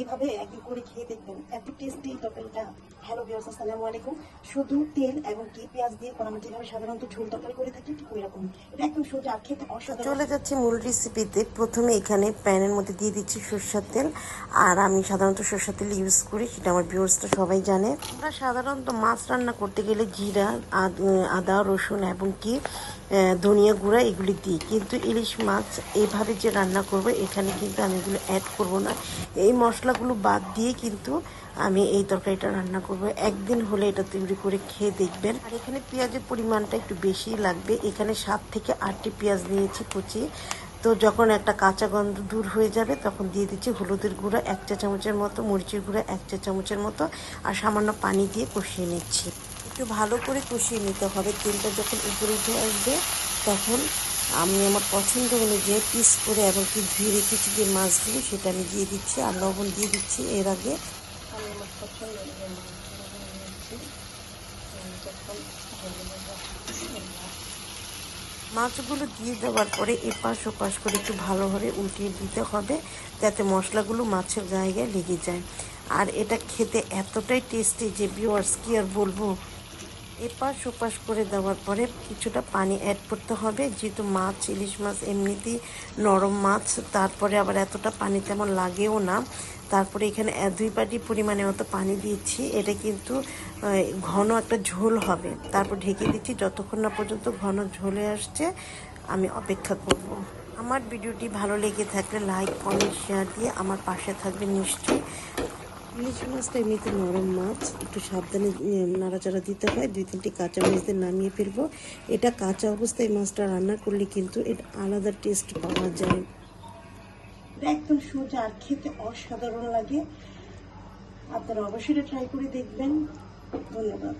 এইভাবে একদিন করে খেয়ে দেখবেন। এত টেস্টি তরকারিটা। হ্যালো বিয়ার্স আসসালামু আলাইকুম। শুধু তেল এবং কি পেঁয়াজ দিয়ে করা যেভাবে সাধারণত ঝোল তরকারি করে থাকি, ঠিক ওই রকম এটা একদম সোজা আর খেতে অসাধারণ। চলে যাচ্ছে মূল রেসিপিতে প্রথমে এখানে প্যানের মধ্যে দিয়ে দিচ্ছি সরষের তেল। আর আমি সাধারণত সরষের তেল ইউজ করি, সেটা আমার ভিউয়ার্সটা সবাই জানে। আমরা সাধারণত মাছ রান্না করতে গেলে জিরা, আদা রসুন এবং কি ধনিয়া গুঁড়া এগুলি দিই। কিন্তু ইলিশ মাছ এভাবে যে রান্না করব, এখানে কিন্তু আমি এগুলো অ্যাড করব না। এই মশলাগুলো বাদ দিয়ে কিন্তু আমি এই তরকারিটা রান্না করব। একদিন হলে এটা তৈরি করে খেয়ে দেখবেন। আর এখানে পেঁয়াজের পরিমাণটা একটু বেশি লাগবে। এখানে সাত থেকে আটটি পেঁয়াজ নিয়েছি কুচি। তো যখন একটা কাঁচা গন্ধ দূর হয়ে যাবে, তখন দিয়ে দিচ্ছি হলুদের গুঁড়া, এক চা চামচের মতো, মরিচের গুঁড়া, এক চা চামচের মতো, আর সামান্য পানি দিয়ে কষিয়ে নিচ্ছি। একটু ভালো করে কষিয়ে নিতে হবে। তেলটা যখন উপরে উঠে আসবে, তখন আমি আমার পছন্দ অনুযায়ী পিস করে এবং কি ধুয়ে রেখেছি যে মাছগুলো সেটা আমি দিয়ে দিচ্ছি আর লবণ দিয়ে দিচ্ছি। এর আগে আমি আমার পছন্দ অনুযায়ী। মাছগুলো দিয়ে দেওয়ার পরে এপাশ ওপাশ করে একটু ভালোভাবে উল্টিয়ে দিতে হবে, যাতে মশলাগুলো মাছের গায়ে গায়ে লেগে যায়। আর এটা খেতে এতটাই টেস্টি যে ভিউয়ার্স কি আর বলব? এপাশ ওপাশ করে দেওয়ার পরে কিছুটা পানি অ্যাড করতে হবে। যেহেতু মাছ, ইলিশ মাছ এমনিতেই নরম মাছ, তারপরে আবার এতটা পানি তেমন লাগেও না। তারপরে এখানে দুই বাটি পরিমাণে মতো পানি দিয়েছি। এটা কিন্তু ঘন একটা ঝোল হবে। তারপর ঢেকে দিচ্ছি। যতক্ষণ না পর্যন্ত ঘন ঝোলে আসছে, আমি অপেক্ষা করব। আমার ভিডিওটি ভালো লেগে থাকলে লাইক কমেন্ট শেয়ার দিয়ে আমার পাশে থাকবে নিশ্চয়ই। ইলিশ মাছটা এমনিতে নরম মাছ, একটু সাবধানে নাড়াচাড়া দিতে হয়। দুই তিনটি কাঁচা মরিচ দিয়ে নামিয়ে ফেলব। এটা কাঁচা অবস্থায় মাছটা রান্না করলে কিন্তু এটা আলাদা টেস্ট পাওয়া যায়। একদম সোজা আর খেতে অসাধারণ লাগে। আপনারা অবশ্যই ট্রাই করে দেখবেন। ধন্যবাদ।